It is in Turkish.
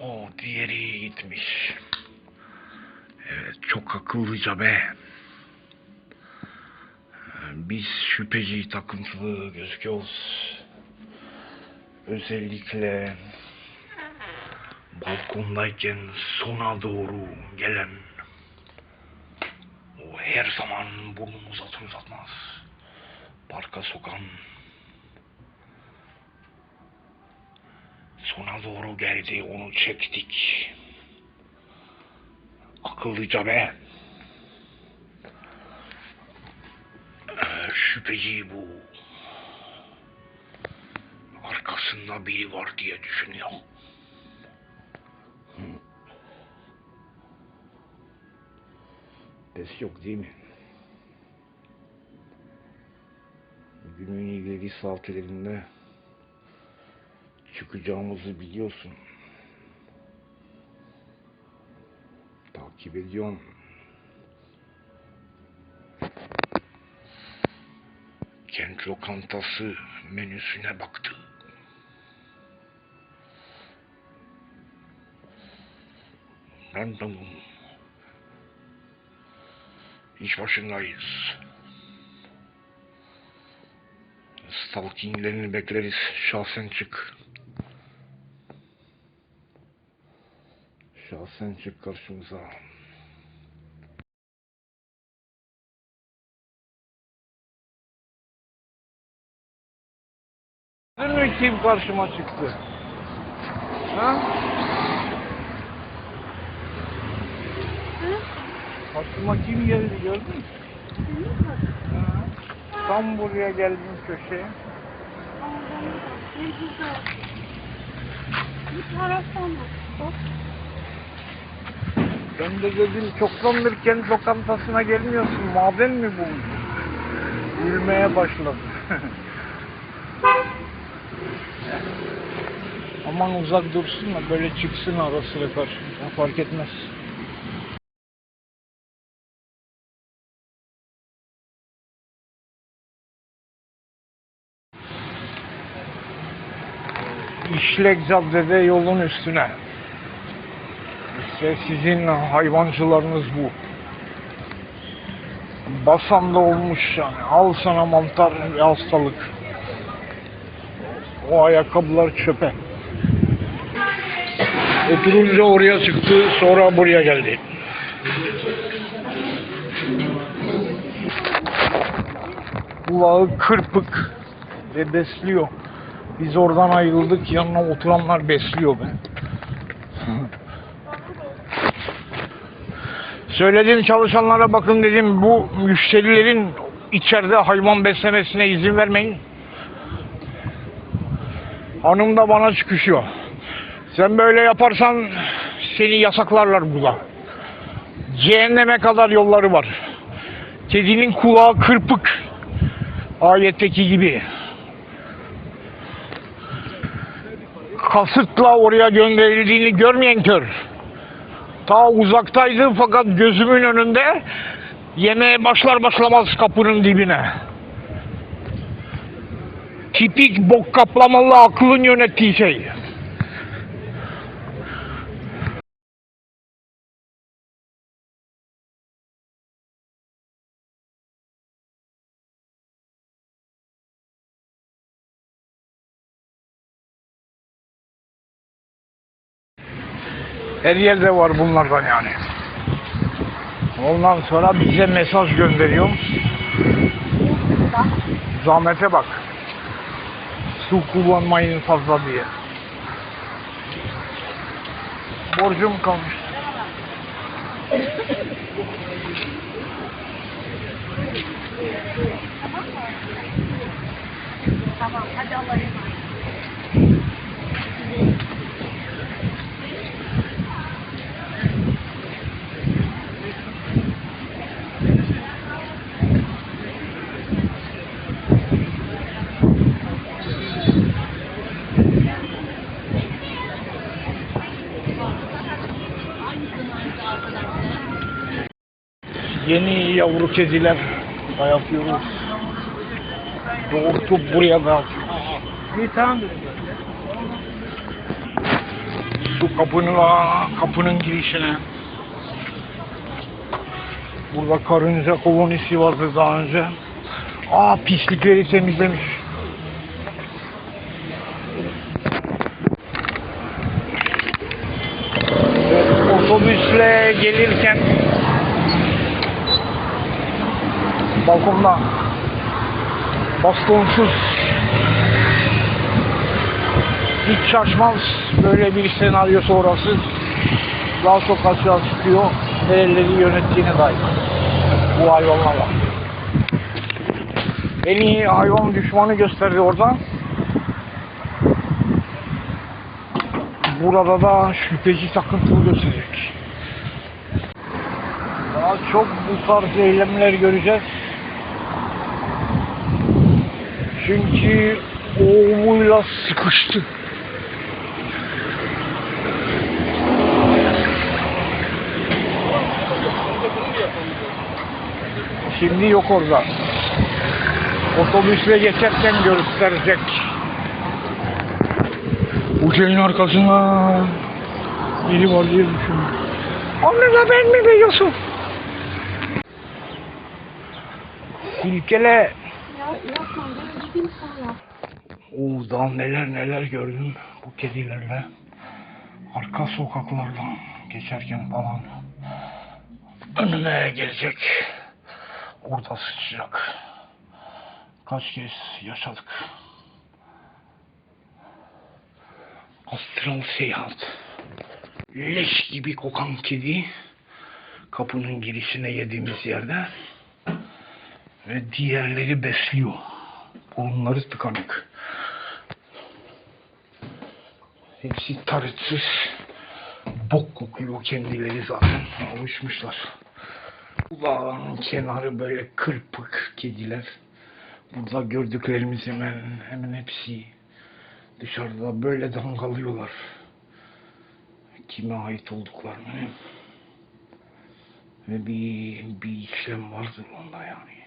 O diğeri gitmiş. Evet çok akıllıca be. Biz şüpheci takıntılı gözüküyoruz. Özellikle balkondayken sona doğru gelen o her zaman burnunu uzatır uzatmaz parka sokan sona doğru geldi onu çektik. Akıllıca be. Ee, şüpheci bu. Arkasında biri var diye düşünüyor Ses yok değil mi? Günün ileri saatlerinde çıkacağımızı biliyorsun. Takip ediyorum. Kent lokantası menüsüne baktı. Random. İş başındayız. Stalkinglerini bekleriz. Şahsen çık. Şahsen çık karşımıza. Gördün mü kim karşıma çıktı? Ha? Karşıma kim geldi gördün mü? Ha. Tam buraya geldim köşeye. Ne güzel. Bu taraftan bak. Ben de dedim çoktandır kent lokantasına gelmiyorsun. Maden mi bu? Gülmeye başladı. Aman uzak dursun da böyle çıksın ara sıra karşımıza. Fark etmez. İşlek caddede yolun üstüne. İşte sizin hayvancılarınız bu. Basan da olmuş yani. Al sana mantar bir hastalık. O ayakkabılar çöpe. Oturunca oraya çıktı, sonra buraya geldi. Kulağı kırpık ve besliyor. Biz oradan ayrıldık, yanına oturanlar besliyor be. Söyledim çalışanlara bakın dedim bu müşterilerin içeride hayvan beslemesine izin vermeyin. Hanım da bana çıkışıyor. Sen böyle yaparsan seni yasaklarlar burada. Cehenneme kadar yolları var. Kedinin kulağı kırpık. Ayetteki gibi. Kasıtla oraya gönderildiğini görmeyen kör. Ta uzaktaydı fakat gözümün önünde yemeğe başlar başlamaz kapının dibine. Tipik bok kaplamalı aklın yönettiği şey. Her yerde var bunlardan yani. Ondan sonra bize mesaj gönderiyor. Zahmete bak. Su kullanmayın fazla diye. Borcum kalmış. Tamam hadi Allah'a. Yavru kediler dayatıyoruz. Doğurtup buraya dağıtıyoruz. İyi tamam. Şu kapının, kapının girişine. Burada karınca kolonisi vardı daha önce. Aa pislikleri temizlemiş. Balkonda bastonsuz hiç şaşmaz böyle bir senaryo sonrası daha çok açığa çıkıyor nereleri yönettiğine dair bu hayvanlarla. En iyi hayvan düşmanı gösterdi orada. Burada da şüpheci takıntılı gösterecek. Daha çok bu tarz eylemler göreceğiz. Çünkü oğluyla sıkıştı. Şimdi yok orada. Otobüsle geçerken gösterecek. Bu şeyin arkasına biri var diye düşünüyorum. Onu da ben mi biliyorsun? Silkele. Ya yapma gideyim sonra. Oo daha neler neler gördüm bu kedilerle. Arka sokaklardan geçerken falan. Önüme gelecek. Orada sıçacak. Kaç kez yaşadık. Astral seyahat. Leş gibi kokan kedi kapının girişine yediğimiz yerde ve diğerleri besliyor. Burunları tıkanık. Hepsi tarıtsız. Bok kokuyor kendileri zaten. Alışmışlar. Kulağın kenarı böyle kırpık kediler. Burada gördüklerimiz hemen hemen hepsi dışarıda böyle dangalıyorlar. Kime ait olduklarını ve bir, bir işlem vardır onda yani.